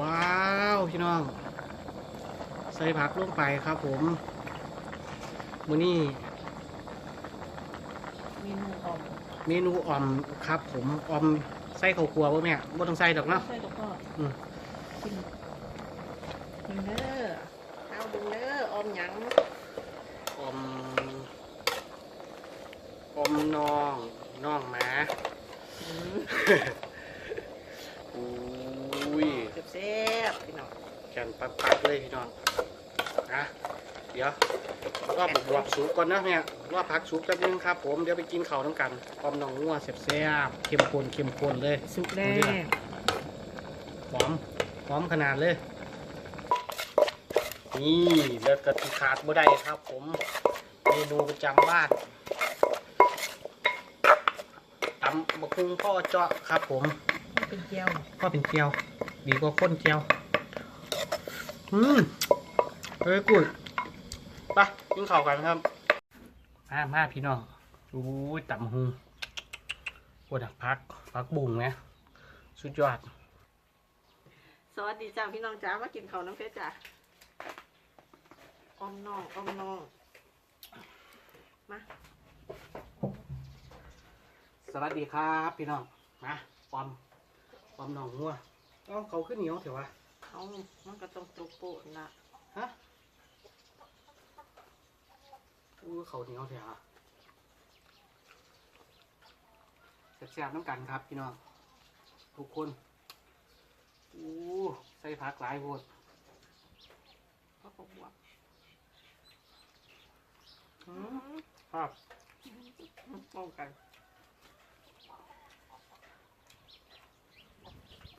ว้าวพี่น้อง ใส่ผักลงไปครับผมมื้อนี้เมนูอ่อมเมนูอ่อมครับ ผมอ่อมใส่ข้าวคั่วบ่แม่บ่ต้องใส่ดอกเนาะใช่แล้วก็อืมกินกินเด้อเอาเบึงเด้อออมหยังอ่อมอ่อมน้องน้องหมา กันปักปักๆเลยพี่น้องนะเดี๋ยวรอบบวบสุกก่อนนะเนี่ยรอบพักสุกแป๊บนึงครับ ผมเดี๋ยวไปกินข้าวน้ำกันออมน้องงัวแซ่บๆเข้มข้นเข้มข้นเลยสุกแล้ดูดิล่ะหอมหอมขนาดเลย นี่เลือกกะทิขาดบ่ได้ครับ ผมเมนูประจำบ้านตำบะคุงพ่อเจาะครับ ผมเป็นเจียวก็เป็นเกี๊ยวดีกว่าข้นเกี๊ยว อืมเฮ้ยกุยไปกินข้าวกันครับ มามาพี่น้องอู้ยตำหุงปวดพักพักบุ้งนะสุดยอด สวัสดีจ้าพี่น้องจ้ามากินข้าวน้ำเพชรจ้าออมน้องออมน้องมา สวัสดีครับพี่น้อง มาปอมปอมหนองงัวเอ้าเขาขึ้นเหนียวเถอะวะ เอามันก็ต้องตุกโปะนะฮะอู้เขาเหนียวเถอะแซ่บๆน้ำกันครับพี่น้องทุกคนอู้ใส่ผักหลายโพดก็ผมบวกอืมครับป้องกัน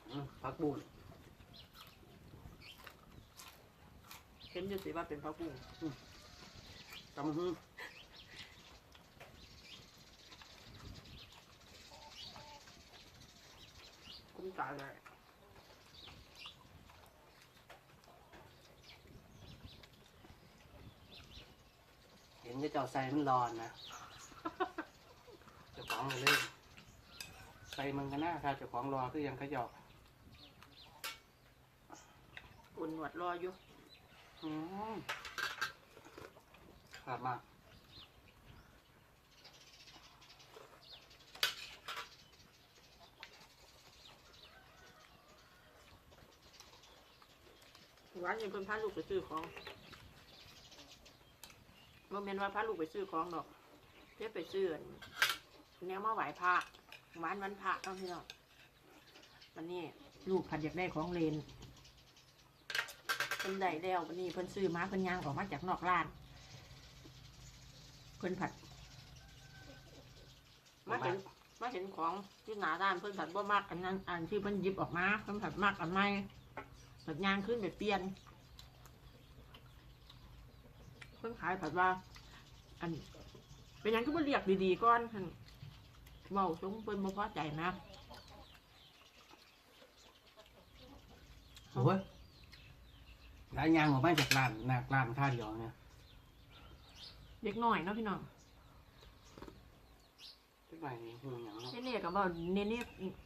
อืมผักบุ้ง เห็นอยู่สิว่าเป็นพระบุ้งตำฮึงคุ้มตายเลยเห็นจะเจ้าใส่มันร้อนนะเจะของเลย ใส่มันก็น่าถ้าเจะของรอคือยังเขยอกอุ่นหนวดรออยู่ อืมครับมากร้านยังเพิ่นพาลูกไปซื้อของโมเมนว่าพาลูกไปซื้อของดอกเพื่อไปซื้ออันแนวมาไหวพระวันวันพระต้องพี่น้องวันนี้ลูกผัดอยากได้ของเลน พิ่นได้แล้ววันนี้เพิ่นซื้อมาเพิ่นย่างออกมาจากนอกร้านเพิ่นผัดมาเห็นมาเห็นของที่หนาด้านเพิ่นผัดบ่มากอันนั้นอันที่เพิ่นหยิบออกมาเพิ่นผัดมากอันไม่ผัดยางขึ้นไปเปลี่ยน เพิ่นขายผัดว่า อันเป็นหยังก็บ่เรียกดีๆก่อนหั่นเว้าสงเพิ่นบ่พอใจนะโอ้ย ร้านยางออกมาจากร้านหนักร้านค่าเดียวเนี่ยเด็กน้อยเนาะพี่น้องที่ไหนนี่หูหยังเนาะเนเน่ก็บอกเนเน่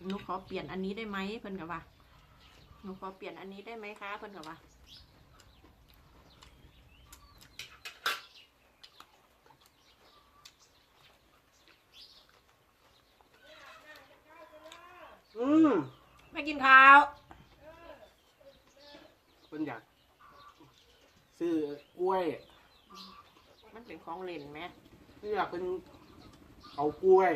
หนูขอเปลี่ยนอันนี้ได้ไหมเพิ่นก็ว่าหนูขอเปลี่ยนอันนี้ได้ไหมคะเพิ่นก็ว่าอืมไม่กินข้าวเพิ่นอยาก ซื้อกล้วยมันเป็นของเล่นไหมเพิ่นอยากเป็นเอากล้วย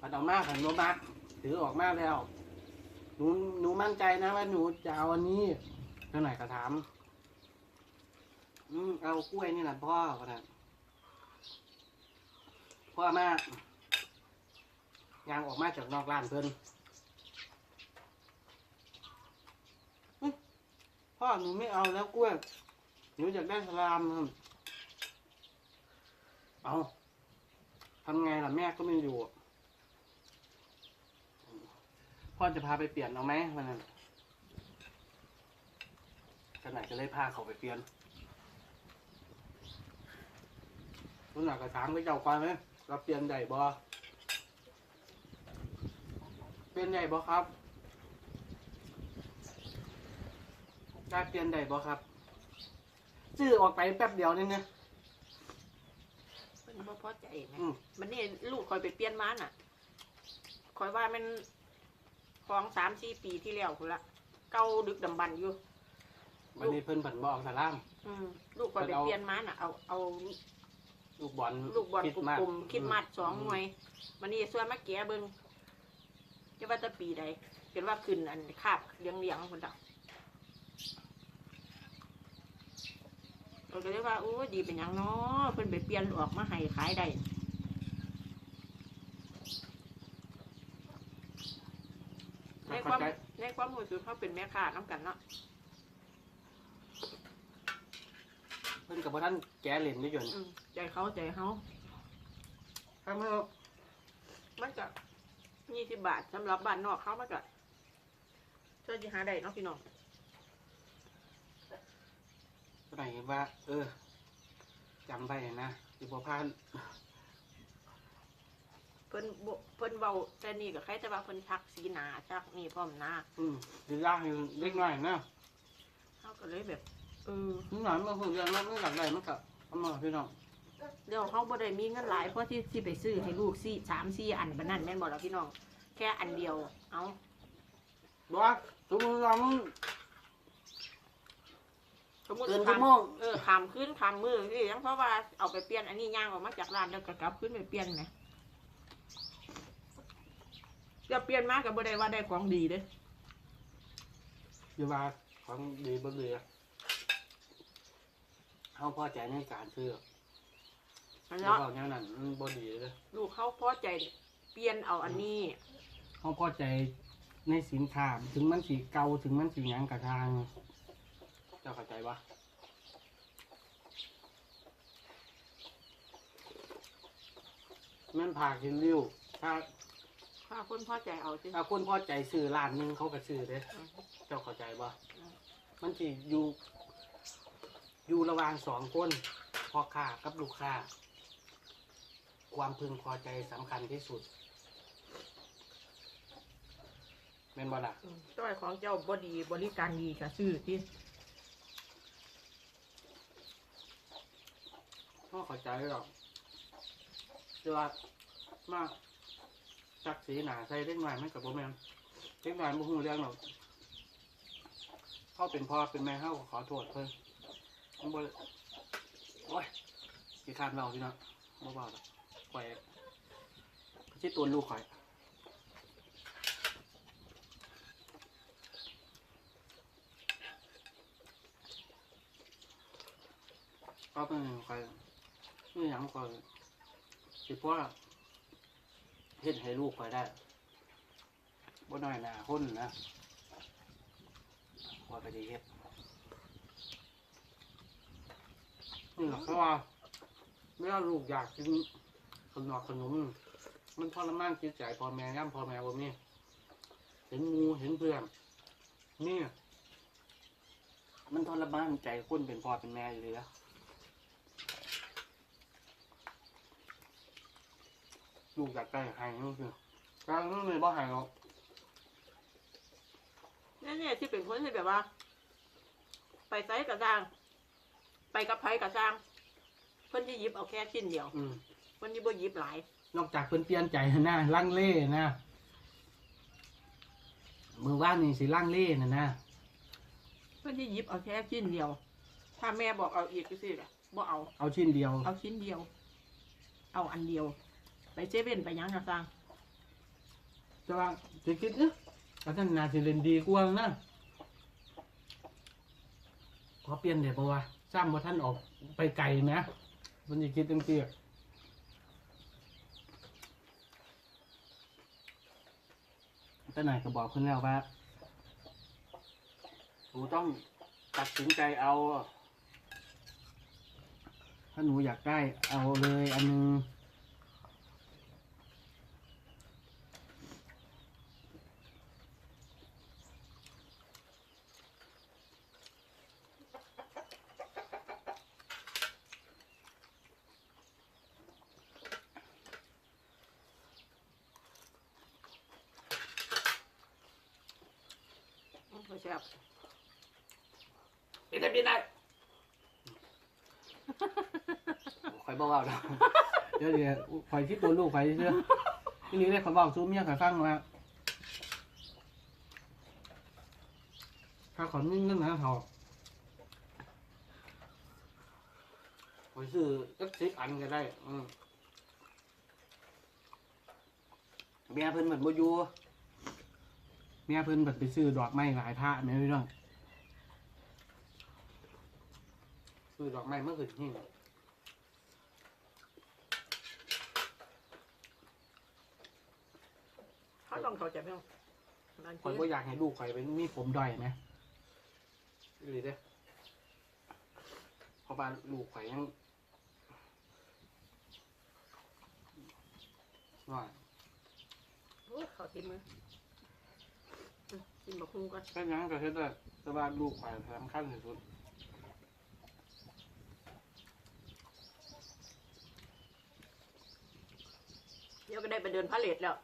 ปัดออกมาผันโนมักถือออกมาแล้วหนูหนูมั่นใจนะว่าหนูจะเอาอันนี้เท่าไหร่ก็ถาม อืมเอากล้วยนี่แหละพ่อก็นะพ่อมากยางออกมาจากนอกร้านเพิ่นอุ๊ย พ่อหนูไม่เอาแล้วกล้วยหนูอยากได้สลามครับเอาทำไงล่ะแม่ก็ไม่อยู่ พ่อจะพาไปเปลี่ยนเอาไหมวันนั้นขนาดจะเลยพาเขาไปเปลี่ยนรุ่นหนักกระถามก็เจ้าควายไหมเราเปลี่ยนใหญ่บอเปลี่ยนใหญ่บอครับ กล้ารเปลี่ยนได้บ่ครับซื้อออกไปแป๊บเดียวนี่เนี่ยมันบ่พอใจไงอืม มันนี่ลูกคอยไปเปลี่ยนม้าน่ะคอยว่ามันของสามสี่ปีที่แล้วคุณละเก่าดึกดำบรรพ์อยู่ วันนี้เพิ่นผันบออกสลาม อืมลูกคอยไปเอาเปลี่ยนม้าน่ะเอาเอาลูกบอลลูกบอลคิดกมากลมๆคิดมัดสองหน่วยมันนี่ส่วนมาแกะเบิ่งจะว่าจะปีใดเป็นว่าขึ้นอันคาบเลี้ยงเลี้ยงคนละ เราก็เลยว่าโอ้ยดีเป็นหยังเนาะเพิ่นไปเปลี่ยนออกมาให้ขายได้ในคเข้าวามใจในความรู้สึกเขาเป็นแม่ค้าน้ำกันเนาะเพิ่นกับพ่ท่านแกเหรียญไม่หย่อนอืมใจเขาใจเขาครับเมื่อมันก็ยี่สิบบาทสำหรับบ้านนอกเขามันก็เจ้าจีหาได้เนาะพี่น้อง ไหนว่า เออจำไปนะสิบ่พลาดเพิ่นบ่เพิ่นเบาแต่นี่ก็ใครแต่ว่าเพิ่นชักสีหนาชักนี่พร้อมหน้าอืมดียากอยู่เล็กน้อยนะเขาก็เลยแบบเออนิดหน่อยเมื่อคืนเรียนแล้วไม่หลักใดมันก็เอามาพี่น้องเดี๋ยวเขาบ่ได้มีเงินหลายเพราะที่ที่ไปซื้อให้ลูกสี่สามสี่อันบันนั่นแม่นบ่ล่ะพี่น้อง แค่อันเดียว เอาบอกว่าสมมติเรามึง สมมติเกินคชั่วโมงำเออคำขึ้นคำมือที่ยังเพราะว่าเอาไปเปลี่ยนอันนี้ย่างออกมาจากร้านแล้วก็กลับขึ้นไปเปลี่ยนไงจะเปลี่ยนมากกับบ่ได้ว่าได้ของดีเด้อย่าว่าของดีบ่ดีเขาพอใจในการซื้ออันแล้วเนาะก็แนวนั้นมันบ่ดีเลยลูกเขาพอใจเปลี่ยนเอาอันนี้ เขาพอใจในสินค้าถึงมันสีเก่าถึงมันสีหยังกระทาง เจ้าเข้าใจปะแม่นผ่ากินริ้วถ้าถ้าคนพอใจเอาสิถ้าคนพอใจซื้อร้านหนึงเขาก็ซื้อเด้อืมเจ้าเข้าใจปะอืมมันสิอยู่ อยู่ระหว่างสองคนพ่อค้ากับลูกค้า ความพึงพอใจสำคัญที่สุดแม่นบ่ล่ะอืมจ้อยของเจ้าบ่ดีบริการดีก็ซื้อที่ พ่อเข้าใจหรอกแต่ว่ามาจักสีหนาใส่เล็กน้อยมันกับโบแมนเล็กน้อยบ่ฮู้เรื่องหรอกเข้าเป็นพ่อเป็นแม่เข้าขอโทษเพิ่นมันบ่โอ้ยสิคานเราพี่เนาะบ่เบาดอกข่อยชิดตัวลูกข่อยก็เป็นข่อย นี่ยังข่อยสิพ่อเฮ็ดให้ลูกข่อยได้บ่น้อยหน้าคนนะขอยก็ดีเฮ็ดนี่แหละเพราะว่าเมื่อลูกอยากกินขนมขนมมันทรมานจิตใจพ่อแม่ย่ำพ่อแม่บ่มีเห็นหมูเห็นเพื่อนนี่มันทรมานใจคนเป็นพ่อเป็นแม่อยู่เลยอะ ลูกอยากได้ใหายนี่คือการนี้ไม่บ่ใหายหรอกนี่เนี่ยที่เป็นคนที่แบบว่า ไปไซส์กับสร้าง ไปกับไผกับสร้างเพิ่นที่ยิบเอาแค่ชิ้นเดียวอืมเพิ่นที่บ่ยิบหลาย นอกจากเพิ่นเปลี่ยนใจนะลังเล่นะมือว่านนี่สิลังเล่นะนะเพิ่นที่ยิบเอาแค่ชิ้นเดียว ถ้าแม่บอกเอาอีกก็สิล่ะบ่เอา เอาชิ้นเดียว เอาชิ้นเดียว เอาอันเดียว ไปเซเว่นไปหยังกับสร้างแต่ว่าจะคิดเอ๊ะอาจารย์นาสิเล่นดีกว่านะขอเปลี่ยนเดี๋ยวบอกว่าซ้ำว่าท่านออกไปไกลนะมันจะคิดตั้งเตี้ยแต่ไหนก็บอกคุณแล้วว่าหนูต้องตัดสินใจเอา ถ้าหนูอยากได้เอาเลยอันนึง แซ่บเป็นแต่เป็นได้คอยบอกเอาแล้วเดี๋ยวเดี๋ยวคอยที่ตัวลูกคอยเชื่อทีนี้เลยคอยบอกซูมเมียคอยฟังว่าถ้าขอนิ่งนั่นนะเขาคอยซื้อสักสิบอันก็ได้ อืมเมียเพิ่นเหมือนโบอยู เมียเพิ่นแบบไปซื้อดอกไม้หลายท่าแม่พี่น้องซื้อดอกไม้เมื่อคืนนี่เขาต้องเข้าใจไหมนั่นคอยบ่อยากให้ลูกคอยเป็นมีผมด้อยไหมอีหรือเด้อเพราะว่าลูกข่อยยังน้อยโอ้ยเขาติดมืออืม กินบักฮุงก่อนแค่ยังก็เฮ็ดได้แต่ว่าลูกข่อยสำคัญที่สุดเดี๋ยวก็ได้ไปเดินพาเลทแล้ว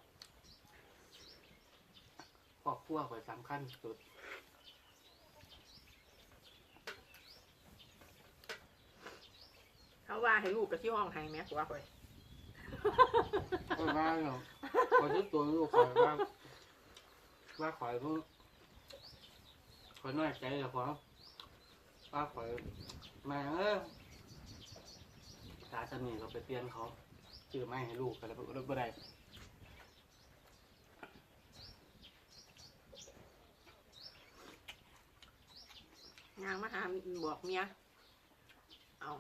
ครอบครัวข่อยสำคัญที่สุดเขาว่าให้ลูกกับที่ห้องให้แม่ตัวข่อยเออว่าเนาะข่อยยึดตัวลูกข่อยว่า ว่าข่อยเพิ่งข่อยน้อยใจเจ้าของว่าข่อยแม่เอ้ยตาจะหนีเราไปเตียนเขาซื้อไม้ให้ลูกกันแล้วบ่ได้งางมาหาบอกเมีย เอา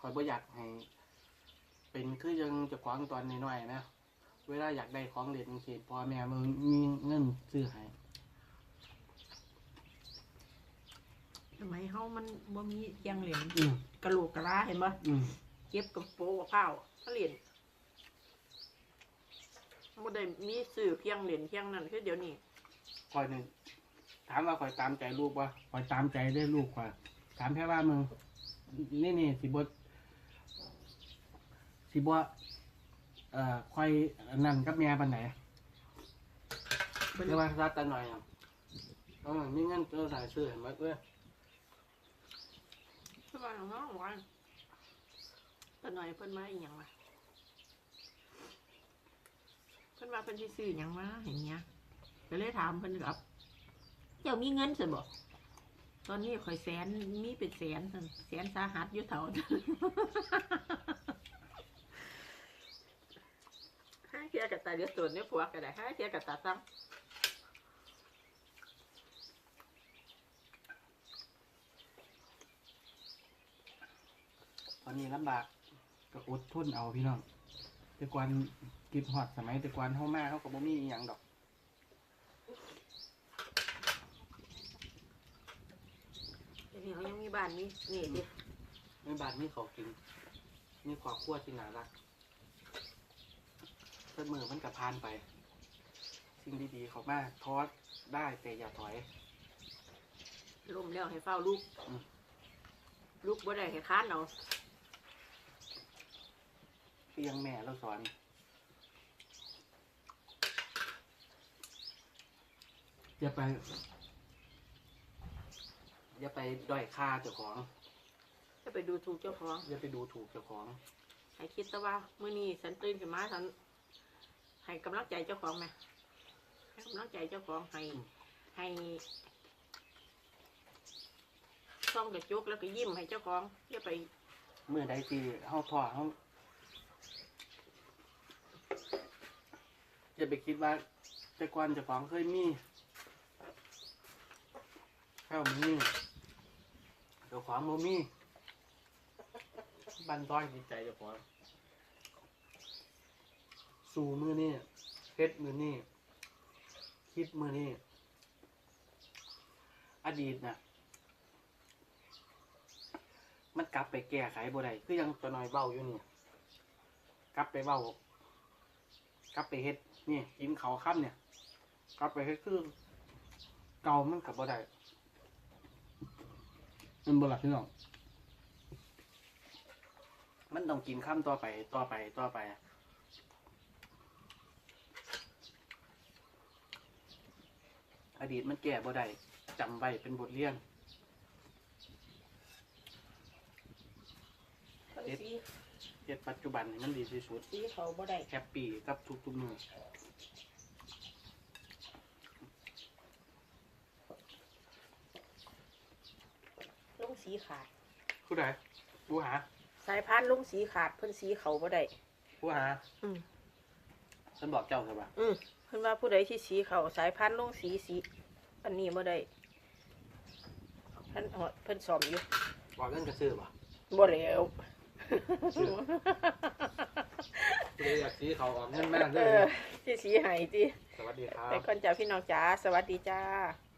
คอยบ่อยากให้ เป็นคือยังเจะคว้าของตอนน้อยๆนะเวลาอยากได้ของเล่นจังซี่พ่อแม่มึงมีเงินซื้อให้ทำไมเฮามันบ่มีเทียงเหรียญอืมกระโหลกกระลาเห็นบ่อืมเก็บกับโปกับข้าวเขาเหรียญบ่ได้มีสื่อเพียงเหรียญเพียงนั่นคือเดี๋ยวนี้ คอยนี่ถามว่าคอยตามใจลูกบ่คอยตามใจได้ลูกคอยถามแค่ว่ามึงนี่นี่สิบ่ สิบ่เอ่อคอยนั่นกับแม่ปานไหนเป็นเรียกว่ารัดตาหน่อยอะเออมีเงินเจอสายซื้อเห็นไหมเว้ยสบายของน้องว่าตะหน่อยเพิ่นมาอีหยังวะเพิ่นว่าเพิ่นสิซื้อหยังมาอย่างเงี้ยก็เลยถามเพิ่นครับเจ้ามีเงินสิบ่ตอนนี้ข่อยแสนมีเป็นแสนซั่นแสนสาหัสอยู่เท่า ห้า เทียกับตาเดือดตัวเนี่ยผัวก็ได้ห้าเทียกับตาซ้ตอนนี้ลำบากก็อดทนเอาพี่น้องแต่ก่อนกิบฮอดสมัยแต่ก่อนเฮามาเฮาก็บ่มีอีหยังดอกำเดี๋ยวนี้เขายังมีบ้านมีนี่ดิในบ้านมีเขาวกิน มีครอบครัวที่น่ารัก เสมอมันก็ผ่านไป สิ่งดีๆเขามาทอดได้แต่อย่าถอยลมแล้วให้เฝ้าลูกอืมลูกบ่ได้ให้ค้านเอาเพียงแม่เราสอนอย่าไปอย่าไปด้อยค่าเจ้าของจะไปดูถูกเจ้าของอย่าไปดูถูกเจ้าของให้คิดแต่ว่ามื้อนี้ฉันตื่นขึ้นมาฉัน ให้กำลังใจเจ้าของไหมให้กำลังใจเจ้าของให้อืมให้ซ่องกระจกแล้วก็ยิ้มให้เจ้าของอย่าไปเมื่อใดที่เฮาท้อเฮาอย่าไปคิดว่าแต่ก่อนเจ้าของเคยมีเข้ามีเจ้าของบ่มีบันต้อนจิตใจเจ้าของ สู่มือนี่เฮ็ดมือนี่คิดมือนี่อดีตน่ะมันกลับไปแก้ไขบ่ได้คือยังตัวน้อยเบ้าอยู่นี่กลับไปเบ้ากลับไปเฮ็ดนี่กินเขาวค่ำเนี่ยกลับไปเฮ็ดคือเก่ามันกลับบ่ได้มันบ่หลับพี่น้องมันต้องกินข้ามต่อไปต่อไปต่อไป อดีตมันแก่บ่ได้จำไว้เป็นบทเรียนเอ็ดสีเฮ็ดปัจจุบันนี่มันดีที่สุดสีเขาบ่ได้แฮปปี้กับทุกๆมือลงสีขาด ผู้ใดผู้หาสายพานลงสีขาดเพิ่นสีเขาบ่ได้ผู้หาอืมฉันบอกเจ้าใช่ปะอืมเพิ่นว่าผู้ใดที่สีเขาสายพันธุ์ลงสีสี อันนี้บ่ได้เพิ่นเอาเพิ่นสอมอยู่บอกเรื่องกระซื้อปะบ่แล้วซื้อผู้ใดอยากซื้อเขาออกเงินมากเลเอยอที่สีให้ติสวัสดีครับ แต่คนจ้าพี่น้องจ๋าสวัสดีจ้าส